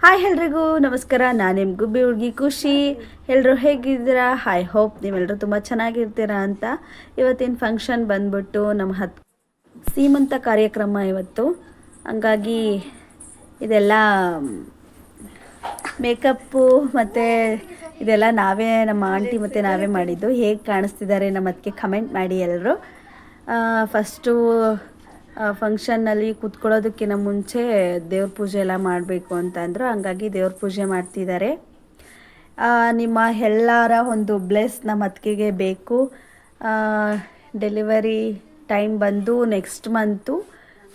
Hi ಎಲ್ರಿಗೂ, ನಮಸ್ಕಾರ. ನಾನು ನಿಮ್ಮ ಗುಬ್ಬಿ, ಹುಡುಗಿ ಖುಷಿ. ಎಲ್ಲರೂ ಹೇಗಿದ್ದೀರಾ? ಹಾಯ್ ಹೋಪ್ ನೀವೆಲ್ಲರೂ ತುಂಬ ಚೆನ್ನಾಗಿರ್ತೀರಾ ಅಂತ. ಇವತ್ತಿನ ಫಂಕ್ಷನ್ ಬಂದ್ಬಿಟ್ಟು ನಮ್ಮ ಹತ್ ಸೀಮಂತ ಕಾರ್ಯಕ್ರಮ ಇವತ್ತು. ಹಂಗಾಗಿ ಇದೆಲ್ಲ ಮೇಕಪ್ಪು ಮತ್ತು ಇದೆಲ್ಲ ನಾವೇ, ನಮ್ಮ ಆಂಟಿ ಮತ್ತು ನಾವೇ ಮಾಡಿದ್ದು. ಹೇಗೆ ಕಾಣಿಸ್ತಿದ್ದಾರೆ ನಮ್ಮ ಅದಕ್ಕೆ ಕಮೆಂಟ್ ಮಾಡಿ ಎಲ್ಲರೂ ಫಸ್ಟು ಫಂಕ್ಷನ್ನಲ್ಲಿ ಕೂತ್ಕೊಳ್ಳೋದಕ್ಕಿಂತ ಮುಂಚೆ ದೇವ್ರ ಪೂಜೆ ಎಲ್ಲ ಮಾಡಬೇಕು ಅಂತಂದರು ಹಂಗಾಗಿ ದೇವ್ರ ಪೂಜೆ ಮಾಡ್ತಿದ್ದಾರೆ. ನಿಮ್ಮ ಎಲ್ಲರ ಒಂದು ಬ್ಲೆಸ್ ನಮ್ಮ ಅತ್ತಿಗೆಗೆ ಬೇಕು. ಡೆಲಿವರಿ ಟೈಮ್ ಬಂದು ನೆಕ್ಸ್ಟ್ ಮಂತು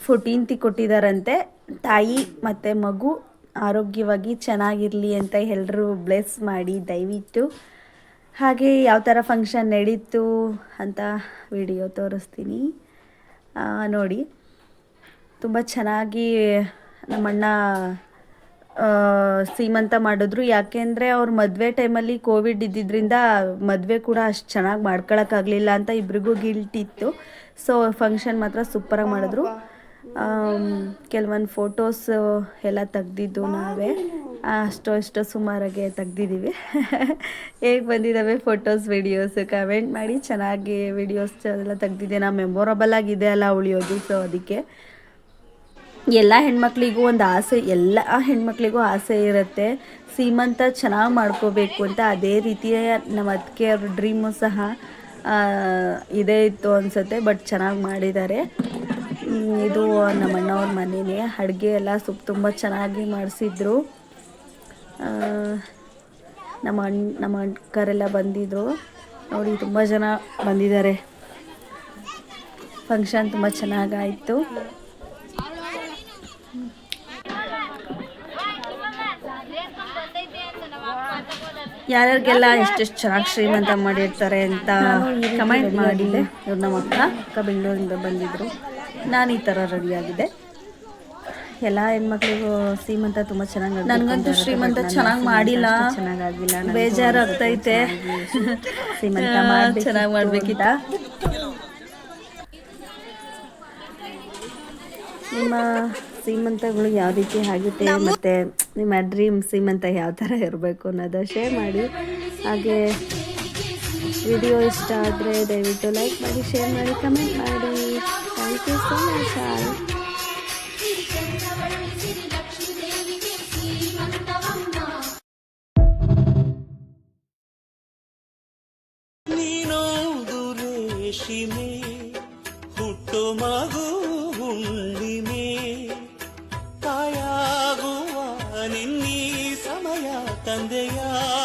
ಫೋರ್ಟೀನ್ತಿ ಕೊಟ್ಟಿದ್ದಾರಂತೆ ತಾಯಿ ಮತ್ತು ಮಗು ಆರೋಗ್ಯವಾಗಿ ಚೆನ್ನಾಗಿರಲಿ ಅಂತ ಎಲ್ಲರೂ ಬ್ಲೆಸ್ ಮಾಡಿ ದಯವಿಟ್ಟು. ಹಾಗೆ ಯಾವ ಥರ ಫಂಕ್ಷನ್ ನಡೀತು ಅಂತ ವಿಡಿಯೋ ತೋರಿಸ್ತೀನಿ. ನೋಡಿ. ತುಂಬ ಚೆನ್ನಾಗಿ ನಮ್ಮಣ್ಣ ಸೀಮಂತ ಮಾಡಿದ್ರು. ಯಾಕೆಂದರೆ ಅವ್ರ ಮದುವೆ ಟೈಮಲ್ಲಿ ಕೋವಿಡ್ ಇದ್ದಿದ್ದರಿಂದ ಮದುವೆ ಕೂಡ ಅಷ್ಟು ಚೆನ್ನಾಗಿ ಮಾಡ್ಕೊಳಕ್ಕಾಗಲಿಲ್ಲ ಅಂತ ಇಬ್ರಿಗೂ ಗಿಲ್ಟ್ ಇತ್ತು. ಸೊ ಫಂಕ್ಷನ್ ಮಾತ್ರ ಸೂಪರಾಗಿ ಮಾಡಿದ್ರು. ಕೆಲವೊಂದು ಫೋಟೋಸ್ ಎಲ್ಲ ತೆಗ್ದಿದ್ದು ನಾವೇ. ಅಷ್ಟೋ ಇಷ್ಟೋ ಸುಮಾರಾಗೆ ತೆಗ್ದಿದ್ದೀವಿ. ಹೇಗೆ ಬಂದಿದ್ದಾವೆ ಫೋಟೋಸ್ ವಿಡಿಯೋಸ್ ಕಮೆಂಟ್ ಮಾಡಿ ಚೆನ್ನಾಗಿ ವಿಡಿಯೋಸ್ ಎಲ್ಲ ತೆಗ್ದಿದ್ದೆ ನಾ ಮೆಮೊರಬಲ್ ಆಗಿದೆ ಅಲ್ಲ ಉಳಿಯೋದು ಸೊ ಅದಕ್ಕೆ. ಎಲ್ಲ ಹೆಣ್ಮಕ್ಳಿಗೂ ಒಂದು ಆಸೆ, ಎಲ್ಲ ಹೆಣ್ಮಕ್ಳಿಗೂ ಆಸೆ ಇರುತ್ತೆ. ಸೀಮಂತ ಚೆನ್ನಾಗಿ ಮಾಡ್ಕೋಬೇಕು ಅಂತ ಅದೇ ರೀತಿಯ ನಮ್ಮ ಅದಕ್ಕೆ ಅವ್ರ ಡ್ರೀಮು ಸಹ ಇದೇ ಇತ್ತು ಅನಿಸುತ್ತೆ ಬಟ್ ಚೆನ್ನಾಗಿ ಮಾಡಿದ್ದಾರೆ. ಇದು ನಮ್ಮ ಅಣ್ಣವ್ರ ಮನೆಯೇ ಅಡುಗೆ ಎಲ್ಲ ಸುಪ್ ತುಂಬ ಚೆನ್ನಾಗಿ ಮಾಡಿಸಿದ್ರು. ನಮ್ಮ ಅಣ್ಣ ನಮ್ಮ ಅಕ್ಕರೆಲ್ಲ ಬಂದಿದ್ರು. ನೋಡಿ ತುಂಬ ಜನ ಬಂದಿದ್ದಾರೆ. ಫಂಕ್ಷನ್ ತುಂಬ ಚೆನ್ನಾಗಾಯಿತು. ಯಾರ್ಯಾರಿಗೆಲ್ಲ ಎಷ್ಟೆಷ್ಟು ಚೆನ್ನಾಗಿ ಶ್ರೀಮಂತ ಮಾಡಿರ್ತಾರೆ ಅಂತ ಕಮೆಂಟ್ ಮಾಡಿದ್ದೆ. ಇವ್ರು ನಮ್ಮ ಅಕ್ಕ ಅಕ್ಕ ಬೆಂಗಳೂರಿಂದ ಬಂದಿದ್ದರು ನಾನು ಈ ಥರ ರೆಡಿಯಾಗಿದ್ದೆ ಎಲ್ಲ ಹೆಣ್ಮಕ್ಳಿಗೂ ಶ್ರೀಮಂತ ತುಂಬಾ ಚೆನ್ನಾಗಿ ನನಗಂತೂ ಶ್ರೀಮಂತ ಚೆನ್ನಾಗಿ ಮಾಡಿಲ್ಲ. ಚೆನ್ನಾಗಾಗಿಲ್ಲ. ಬೇಜಾರಾಗ್ತೈತೆ. ಶ್ರೀಮಂತ ಚೆನ್ನಾಗಿ ಮಾಡ್ಬೇಕಿತ್ತ. ನಿಮ್ಮ ಶ್ರೀಮಂತಗಳು ಯಾವ ರೀತಿ ಆಗುತ್ತೆ ಮತ್ತು ನಿಮ್ಮ ಡ್ರೀಮ್ ಸೀಮಂತ ಯಾವ ಥರ ಇರಬೇಕು ಅನ್ನೋದು ಶೇರ್ ಮಾಡಿ. ಹಾಗೆ ವಿಡಿಯೋ ಇಷ್ಟ ಆದರೆ ದಯವಿಟ್ಟು ಲೈಕ್ ಮಾಡಿ ಶೇರ್ ಮಾಡಿ ಕಮೆಂಟ್ ಮಾಡಿ. Thank you so much all ನೀನೊಂದು ರೇಷಿಮೆ ಹುಟ್ಟು ಮಗು ಹುಣ್ಣಿಮೆ ತಾಯಾಗುವ ನಿನ್ನೀ ಸಮಯ ತಂದೆಯಾಗಿ ನಾನೇ